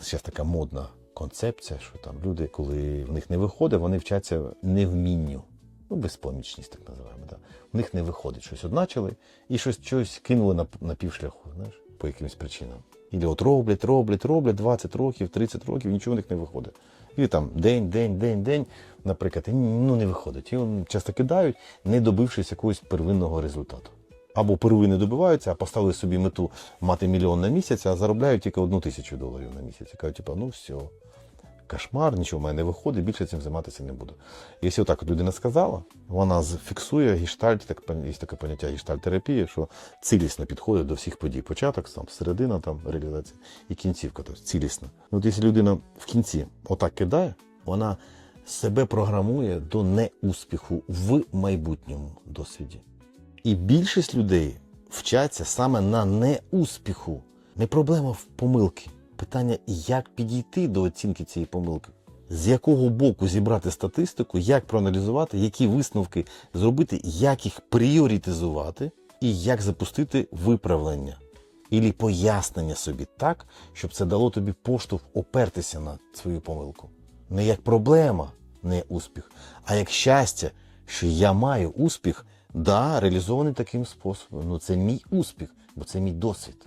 зараз така модна концепція, що там люди, коли в них не виходить, вони вчаться невмінню. Ну, безпомічність, так називаємо. Да. У них не виходить щось одначали і щось, щось кинули на, на півшляху, знаєш, по якимось причинам. І от роблять, роблять, роблять 20 років, 30 років, нічого в них не виходить. І там день, день, день, день, наприклад, і ну не виходить. І часто кидають, не добившись якогось первинного результату. Або первини добиваються, а поставили собі мету мати мільйон на місяць, а заробляють тільки одну тисячу доларів на місяць. Кажуть, типу, ну все, кошмар, нічого в мене не виходить, більше цим займатися не буду. Якщо отак от людина сказала, вона фіксує гештальт, так є таке поняття гештальт-терапії, що цілісно підходить до всіх подій. Початок, там, середина там, реалізації і кінцівка, тобто цілісно. Ну, От якщо людина в кінці отак кидає, вона себе програмує до неуспіху в майбутньому досвіді. І більшість людей вчаться саме на неуспіху. Не проблема в помилки. Питання, як підійти до оцінки цієї помилки. З якого боку зібрати статистику, як проаналізувати, які висновки зробити, як їх пріоритизувати і як запустити виправлення і пояснення собі так, щоб це дало тобі поштовх опертися на свою помилку. Не як проблема, не успіх, а як щастя, що я маю успіх, да, реалізований таким способом. Ну це мій успіх, бо це мій досвід.